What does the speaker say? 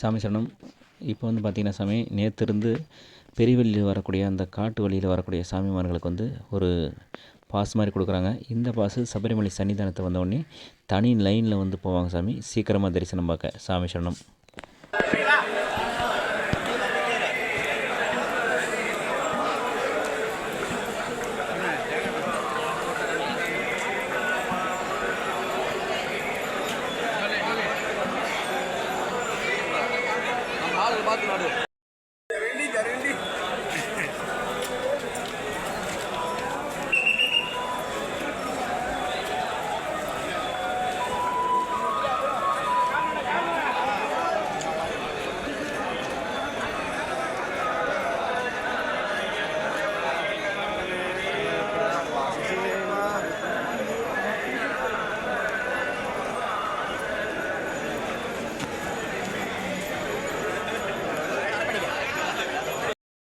சாமி சரணம். இப்போ வந்து பார்த்திங்கன்னா சாமி நேற்று இருந்து பெரியவெளியில் வரக்கூடிய அந்த காட்டு வழியில் வரக்கூடிய சாமிமார்களுக்கு வந்து ஒரு பாஸ் மாதிரி கொடுக்குறாங்க. இந்த பாஸு சபரிமலை சன்னிதானத்தை வந்தவுடனே தனி லைனில் வந்து போவாங்க சாமி. சீக்கிரமாக தரிசனம் பார்க்க. சாமி சரணம். ஆள் பார்த்து நடு